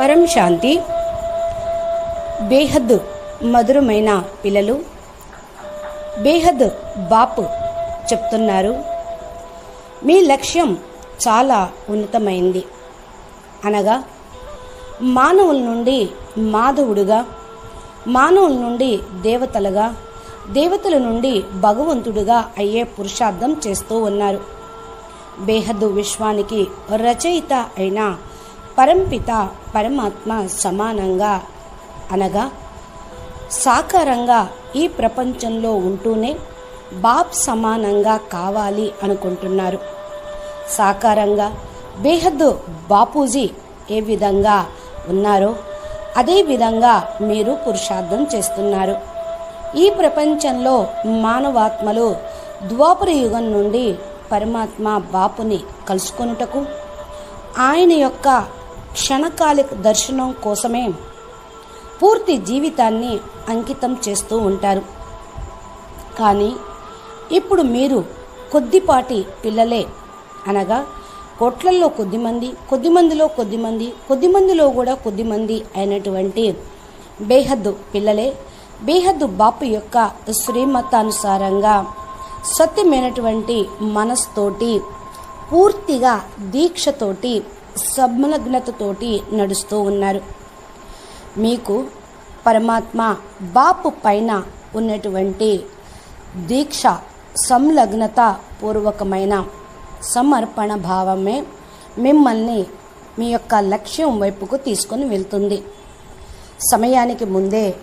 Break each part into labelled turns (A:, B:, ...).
A: పరం శాంతి. బేహద్ మధురమైన పిల్లలు. బేహద్ బాప్ చెప్తున్నారు. మీ లక్ష్యం చాలా ఉన్నతమైంది. అనగా మానవుల నుండి మాధవుడుగా మానవుల నుండి దేవతలుగా దేవతల నుండి భగవంతుడుగా అయ్యే పురుషార్థం చేస్తూ ఉన్నారు. బేహద్దు విశ్వానికి రచయిత అయిన పరంపిత పరమాత్మ సమానంగా అనగా సాకారంగా ఈ ప్రపంచంలో ఉంటూనే బాప్ సమానంగా కావాలి అనుకుంటున్నారు. సాకారంగా బేహద్దు బాపూజీ ఏ విధంగా ఉన్నారో అదే విధంగా మీరు పురుషార్థం చేస్తున్నారు. ఈ ప్రపంచంలో మానవాత్మలు ద్వాపర యుగం నుండి పరమాత్మ బాపుని కలుసుకొనుటకు ఆయన యొక్క క్షణకాలిక దర్శనం కోసమే పూర్తి జీవితాన్ని అంకితం చేస్తూ ఉంటారు. కానీ ఇప్పుడు మీరు కొద్దిపాటి పిల్లలే అనగా కోట్లల్లో కొద్దిమంది కొద్దిమందిలో కొద్దిమంది కొద్దిమందిలో కూడా కొద్దిమంది అయినటువంటి బేహద్దు పిల్లలే బేహద్దు బాపు యొక్క శ్రీమతానుసారంగా సత్యమైనటువంటి మనస్తోటి పూర్తిగా దీక్షతోటి సంలగ్నతతోటి నడుస్తూ ఉన్నారు. మీకు పరమాత్మ బాపు పైన ఉన్నటువంటి దీక్ష సంలగ్నత పూర్వకమైన సమర్పణ భావమే మిమ్మల్ని మీ యొక్క లక్ష్యం వైపుకు తీసుకొని వెళ్తుంది. సమయానికి ముందే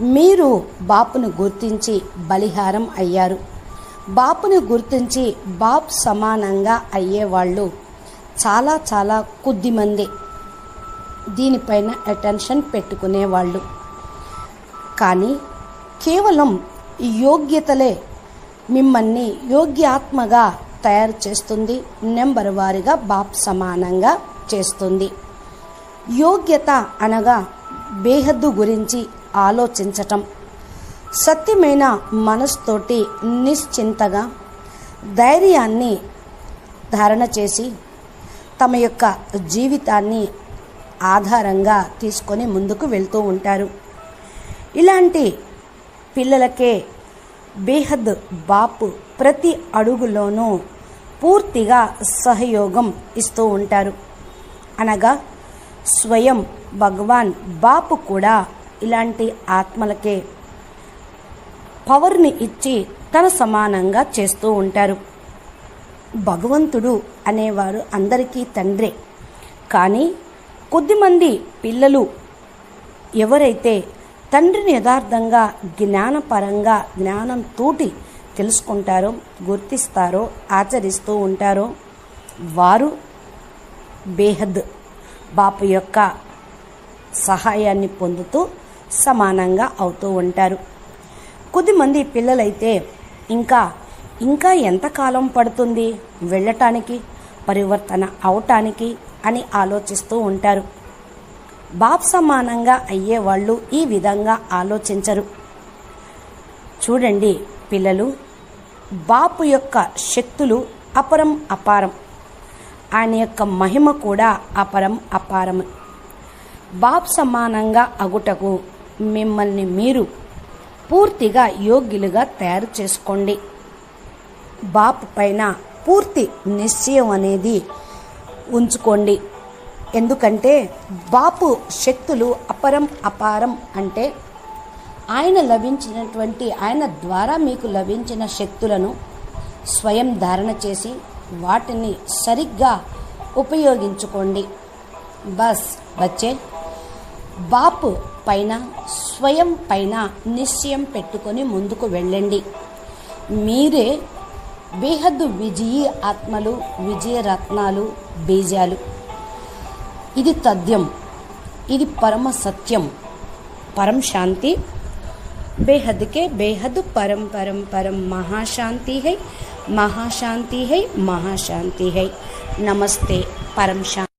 A: మీరు బాపును గుర్తించి బలిహారం అయ్యారు. బాపును గుర్తించి బాప్ సమానంగా అయ్యేవాళ్ళు చాలా చాలా కొద్దిమంది దీనిపైన అటెన్షన్ పెట్టుకునేవాళ్ళు. కానీ కేవలం యోగ్యతలే మిమ్మల్ని యోగ్యాత్మగా తయారు చేస్తుంది నెంబర్ వారిగా బాప్ సమానంగా చేస్తుంది. యోగ్యత అనగా బేహద్దు గురించి ఆలోచించటం. సత్యమైన మనస్తోటి నిశ్చింతగా ధైర్యాన్ని ధారణ చేసి తమ యొక్క జీవితాన్ని ఆధారంగా తీసుకొని ముందుకు వెళ్తూ ఉంటారు. ఇలాంటి పిల్లలకే బేహద్ బాపు ప్రతి అడుగులోనూ పూర్తిగా సహయోగం ఇస్తూ ఉంటారు. అనగా స్వయం భగవాన్ బాపు కూడా ఇలాంటి ఆత్మలకే పవర్ని ఇచ్చి తన సమానంగా చేస్తూ ఉంటారు. భగవంతుడు అనేవారు అందరికీ తండ్రే. కానీ కొద్దిమంది పిల్లలు ఎవరైతే తండ్రిని యథార్థంగా జ్ఞానపరంగా జ్ఞానంతోటి తెలుసుకుంటారో గుర్తిస్తారో ఆచరిస్తూ ఉంటారో వారు బేహద్ బాపు యొక్క సహాయాన్ని పొందుతూ సమానంగా అవుతూ ఉంటారు. కొద్దిమంది పిల్లలైతే ఇంకా ఇంకా ఎంతకాలం పడుతుంది? వెళ్ళటానికి పరివర్తన అవటానికి అని ఆలోచిస్తూ ఉంటారు. బాప్ సమానంగా అయ్యేవాళ్ళు ఈ విధంగా ఆలోచించరు. చూడండి పిల్లలు బాపు యొక్క శక్తులు అపరం అపారం. ఆయన యొక్క మహిమ కూడా అపరం అపారం. బాప్ సమానంగా అగుటకు మిమ్మల్ని మీరు పూర్తిగా యోగ్యులుగా తయారు చేసుకోండి. బాప్ పైన పూర్తి నిశ్చయం అనేది ఉంచుకోండి. ఎందుకంటే బాపు శక్తులు అపరం అపారం అంటే ఆయన లభించినటువంటి ఆయన ద్వారా మీకు లభించిన శక్తులను స్వయం ధారణ చేసి వాటిని సరిగ్గా ఉపయోగించుకోండి. బస్ వచ్చే బాపు పైన స్వయం పైన నిశ్చయం పెట్టుకొని ముందుకు వెళ్ళండి. మీరే బేహద్దు విజయీ ఆత్మలు విజయరత్నాలు బీజాలు. ఇది తథ్యం. ఇది పరమ సత్యం. పరం శాంతి. బేహద్కే బేహద్ పరం పరం పరం మహాశాంతి హై మహాశాంతి హై మహాశాంతి హై నమస్తే పరం శాంతి.